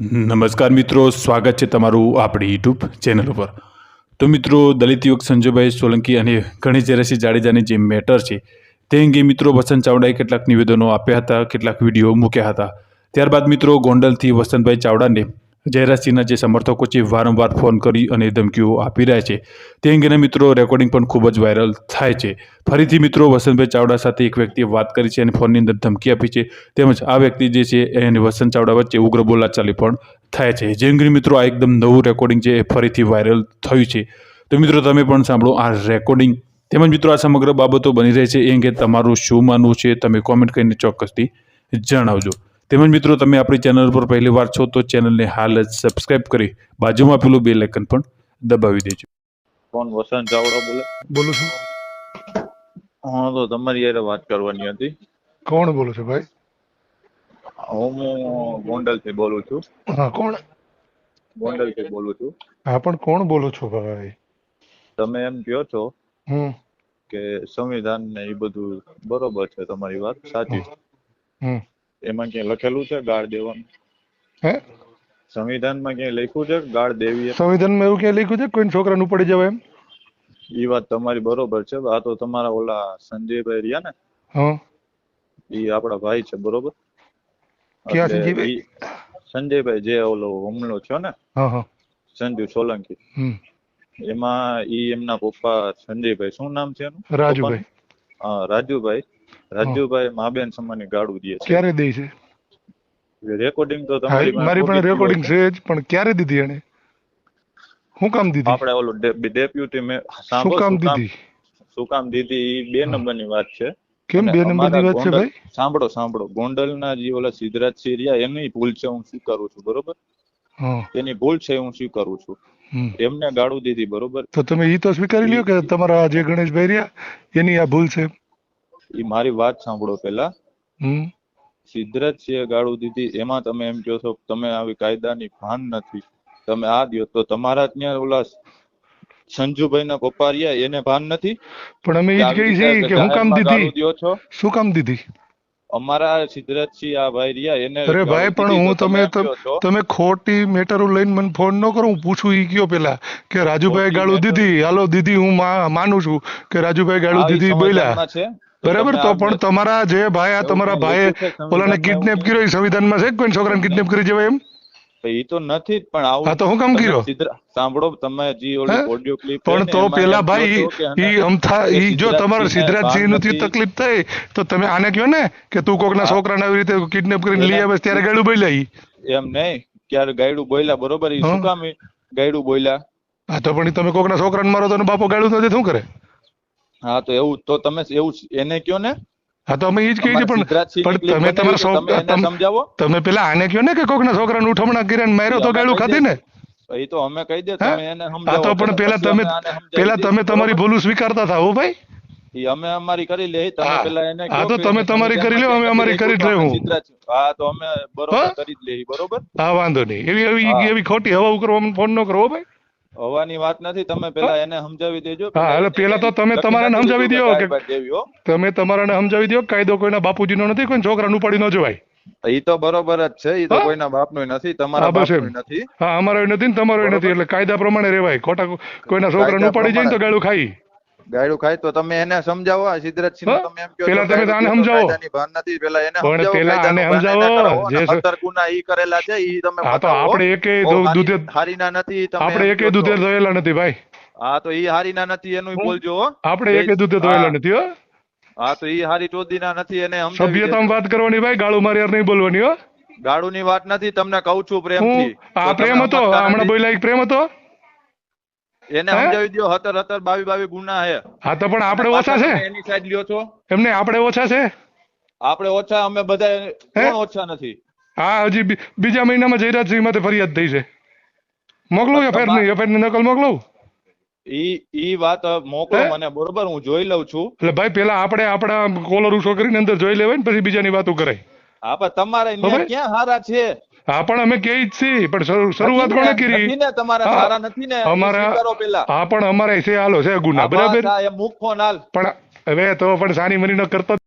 નમસ્કાર મિત્રો, સ્વાગત છે તમારું આપણી યુટ્યુબ ચેનલ ઉપર. તો મિત્રો, દલિત યુવક સંજયભાઈ સોલંકી અને ગણેશ જરાસી જાડેજાની જે મેટર છે, તે અંગે મિત્રો વસંત ચાવડાએ કેટલાક નિવેદનો આપ્યા હતા, કેટલાક વીડિયો મૂક્યા હતા. ત્યારબાદ મિત્રો, ગોંડલથી વસંતભાઈ ચાવડાને જયરાજસિંહના જે સમર્થકો છે, વારંવાર ફોન કરી અને ધમકીઓ આપી રહ્યા છે. તે અંગેના મિત્રો, રેકોર્ડિંગ પણ ખૂબ જ વાયરલ થાય છે. ફરીથી મિત્રો, વસંતભાઈ ચાવડા સાથે એક વ્યક્તિએ વાત કરી છે અને ફોનની અંદર ધમકી આપી છે. તેમજ આ વ્યક્તિ જે છે, એને વસંત ચાવડા વચ્ચે ઉગ્ર બોલાચાલી પણ થાય છે. જે અંગે મિત્રો, આ એકદમ નવું રેકોર્ડિંગ છે, એ ફરીથી વાયરલ થયું છે. તો મિત્રો, તમે પણ સાંભળો આ રેકોર્ડિંગ. તેમજ મિત્રો, આ સમગ્ર બાબતો બની રહી છે. એ અંગે તમારું શું માનવું છે, તમે કોમેન્ટ કરીને ચોક્કસથી જણાવજો. તેમજ મિત્રો તમે આપણી ચેનલ પર પહેલી વાર છો તો ચેનલને હાલ જ સબસ્ક્રાઇબ કરી બાજુમાં પેલું બે લાઇકન પણ દબાવી દેજો. કોણ? વસંત ચાવડા બોલે? બોલું છું. હા તો તમારી યારે વાત કરવાની હતી. કોણ બોલો છો ભાઈ? હું ગોંડલથી બોલું છું. હા કોણ? ગોંડલથી બોલું છું. હા પણ કોણ બોલો છો ભાઈ? તમે એમ કહો છો હમ. કે સંવિધાન ને એ બધું બરોબર છે તમારી વાત સાચી હમ. એમાં ક્યાંય લખેલું છે? ગાળ દેવાનું. હે? સંવિધાનમાં ક્યાંય લખ્યું છે? ગાળ દેવી? સંવિધાનમાં એવું ક્યાંય લખ્યું છે? કોઈ છોકરાને પડી જવાય એમ? ઈ વાત તમારી બરોબર છે. આ તો તમારા ઓલા સંજયભાઈ રહ્યા ને? હા. ઈ આપણા ભાઈ છે બરોબર? ક્યાં સંજયભાઈ? સંજયભાઈ જે ઓલો હુમલો થયો ને? સંજુ સોલંકી. એમાં ઈ એમના પપ્પા સંજયભાઈ. શું નામ છે એનું? રાજુભાઈ. હા રાજુભાઈ. રાજુભાઈ માબેન સમાની ગાળું દે છે. ક્યારે દે છે? રેકોર્ડિંગ તો તમારી મારી પણ રેકોર્ડિંગ છે જ પણ ક્યારે દીધી એને શું કામ દીધી? આપણે ઓલો ડેપ્યુટી મે શું કામ શું કામ દીધી? શું કામ દીધી? એ બે નંબરની વાત છે. કેમ બે નંબરની વાત છે ગોંડલ- ભાઈ? સાંભળો સાંભળો. ગોંડલના જે ઓલા સિદ્ધરાજ સિરિયા એની ભૂલ છે હું સ્વીકારું છું બરોબર? એની ભૂલ છે હું સ્વીકારું છું. એમને ગાળું દીધી બરોબર? તો તમે એ તો સ્વીકારી લ્યો કે તમારા જે ગણેશભાઈ રહ્યા એની આ ભૂલ છે ઈ મારી વાત સાંભળો પેલા. સિદ્ધરાજ સિંહે ગાળું દીધી એમાં તમે એમ કહો છો તમે આવી કાયદાની ભાન નથી. તમે આ દો તો તમારા ત્યાં ઓલા સંજુભાઈ ના પપ્પા રહ્યા એને ભાન નથી? પણ અમે જ કહી છે કે હું કામ દીધી? શું કામ દીધી? અમારા સિદ્ધરાજસિંહ આ ભાઈ રહ્યા એને અરે ભાઈ પણ હું તમે તમે ખોટી મેટરો લઈને મને ફોન ન કરો હું પૂછું ઈ કયો પેલા કે રાજુભાઈ ગાળું દીધી? હાલો દીધી હું માનું છું કે રાજુભાઈ ગાળું દીધી બોલ્યા. બરાબર તો પણ તમારા જે ભાઈ આ તમારા ભાઈ ઓલાને કિડનેપ કર્યો એ સંવિધાનમાં છે કોઈ છોકરાને કિડનેપ કરી જવાય એમ? એ તો નથી પણ આવું હા તો હું કામ કર્યો? સાંભળો તમે જી ઓલી ઓડિયો ક્લિપ પણ તો પેલા ભાઈ ઈ અમથા ઈ જો તમારા સિદ્ધરાજસિંહનું તકલીફ થઈ તો તમે આને કયો ને કે તું કોકના. છોકરાને આવી રીતે કિડનેપ કરીને લઈ આવે ત્યારે ગાયડું બોલ્યા ઈ? એમ નહીં ક્યારે ગાયડું બોલ્યા બરોબર? ઈ શું કામ ગાયડું બોલ્યા? હા તો પણ તમે કોકના છોકરાને મારો તો બાપો ગાયડું નથી શું કરે? હા તો એવું તો તમે એવું એને કયો ને? હા તો અમે એ જ કહીએ છીએ પણ પણ તમે તમારા સમજાવો. તમે પેલા આને કયો ને કે કોકના છોકરાને ઉઠમણા કરીને માર્યો તો ગાળું ખાધી ને? એ તો અમે કહી દે તમે એને સમજાવો તો પણ પેલા તમે પેલા તમે તમારી? ભૂલું સ્વીકારતા થાઓ હો ભાઈ. અમે અમારી કરી લે તમે પેલા એને હા તો તમે તમારી કરી લો અમે અમારી કરી જ. સિદ્ધરાજ- હા તો અમે બરોબર કરી જ લે બરોબર? હા વાંધો નહીં. એવી એવી એવી ખોટી હવા ઉકરવા ફોન ન કરો ભાઈ. હવાની વાત નથી તમે પેલા એને સમજાવી દેજો. હા, એટલે પેલા તો તમે તમારાને સમજાવી દો દ્યો કે-. તમે તમારાને સમજાવી દો કાયદો કોઈના બાપુજીનો નથી કોઈ છોકરાને ઉપાડી ન જોવાય. ઈ તો બરોબર જ છે એ તો કોઈના કોઈના બાપનું નથી તમારા બસ નથી. હા અમારો નથી ને તમારો નથી એટલે કાયદા પ્રમાણે રેવાય ખોટા કોઈના છોકરા નું ઉપાડી જાય ને તો ગાળું ખાઈ. ગાયડું ખાય તો તમે એને સમજાવો આ સિદ્ધરાજસિંહને હા? તમે એમ કહો પેલા તમે આને સમજાવો. ભાન નથી પેલા એને સમજાવો પેલા આને સમજાવો. જે સત્તર ગુના ઈ કરેલા છે ઈ તમે હા તો આપણે એકે દૂધે હારીના નથી તમે આપણે એકે દૂધે ધોયેલા નથી ભાઈ. હા તો ઈ હારીના નથી એનું બોલજો આપણે એકે દૂધે ધોયેલા નથી હો. હા તો ઈ હારી ચોદીના નથી એને સમજાવી સભ્યતામાં વાત કરવાની ભાઈ ગાળું મારી યાર નહીં બોલવાની હો. ગાળુની વાત નથી તમને કહું છું પ્રેમથી. આ પ્રેમ હતો હમણાં. બોલ્યા એક પ્રેમ હતો. એને સમજાવી દો હતર હતર બાવી બાવી ગુના હે. હા તો પણ આપણે ઓછા છે. એની સાઈડ લ્યો છો. એમને આપણે ઓછા છે? આપણે ઓછા અમે બધા કોણ ઓછા નથી? હા હજી બીજા મહિનામાં જયરાજસિંહ માટે ફરિયાદ થઈ છે. મોકલું એફઆઈઆરની એફઆઈઆરની નકલ મોકલું? ઈ ઈ વાત મોકલો મને બરોબર હું જોઈ લઉં છું. એટલે ભાઈ પેલા આપણે આપડા કોલર ઉછો કરીને અંદર જોઈ લેવાય ને પછી બીજાની વાતો કરાય. હા પણ તમારે ક્યાં હારા છે? હા પણ અમે કે જ છીએ પણ શરૂ- શરૂઆત કોણે કરી? ને તમારા સારા નથી ને અમારા હા પણ અમારે છે હાલો છે ગુના બરાબર? ફોન હાલ. પણ હવે તો પણ સાની મની નો કરતા